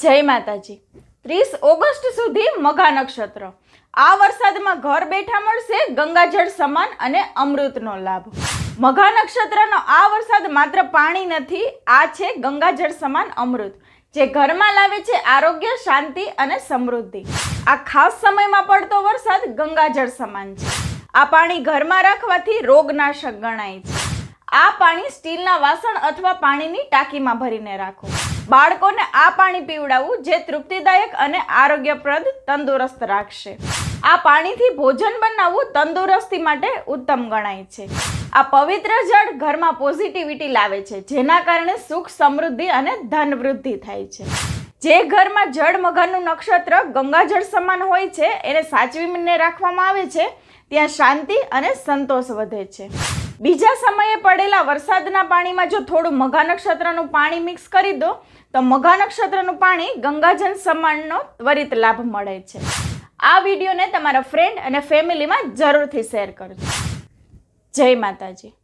જય માતાજી. ત્રીસ ઓગસ્ટ સુધી મઘા નક્ષત્ર. આ વરસાદમાં ઘર બેઠા મળશે ગંગાજળ સમાન અને અમૃતનો લાભ. મઘા નક્ષત્રનો આ વરસાદ માત્ર પાણી નથી, આ છે ગંગાજળ સમાન અમૃત, જે ઘરમાં લાવે છે આરોગ્ય, શાંતિ અને સમૃદ્ધિ. આ ખાસ સમયમાં પડતો વરસાદ ગંગાજળ સમાન છે. આ પાણી ઘરમાં રાખવાથી રોગનાશક ગણાય છે. આ પાણી સ્ટીલના વાસણ અથવા પાણીની ટાંકીમાં ભરીને રાખો. બાળકોને આ પાણી પીવડાવવું જે તૃપ્તિદાયક અને આરોગ્યપ્રદ તંદુરસ્ત રાખશે. આ પાણીથી ભોજન બનાવવું તંદુરસ્તી માટે ઉત્તમ ગણાય છે. આ પવિત્ર જળ ઘરમાં પોઝિટિવિટી લાવે છે, જેના કારણે સુખ, સમૃદ્ધિ અને ધન વૃદ્ધિ થાય છે. જે ઘરમાં જળ મઘાનું નક્ષત્ર ગંગાજળ સમાન હોય છે, એને સાચવીને રાખવામાં આવે છે, ત્યાં શાંતિ અને સંતોષ વધે છે. બીજા સમયે પડેલા વરસાદના પાણીમાં જો થોડું મઘા નક્ષત્રનું પાણી મિક્સ કરી દો, તો મઘા નક્ષત્રનું પાણી ગંગાજન સમાનનો ત્વરિત લાભ મળે છે. આ વિડીયોને તમારા ફ્રેન્ડ અને ફેમિલીમાં જરૂરથી શેર કરજો. જય માતાજી.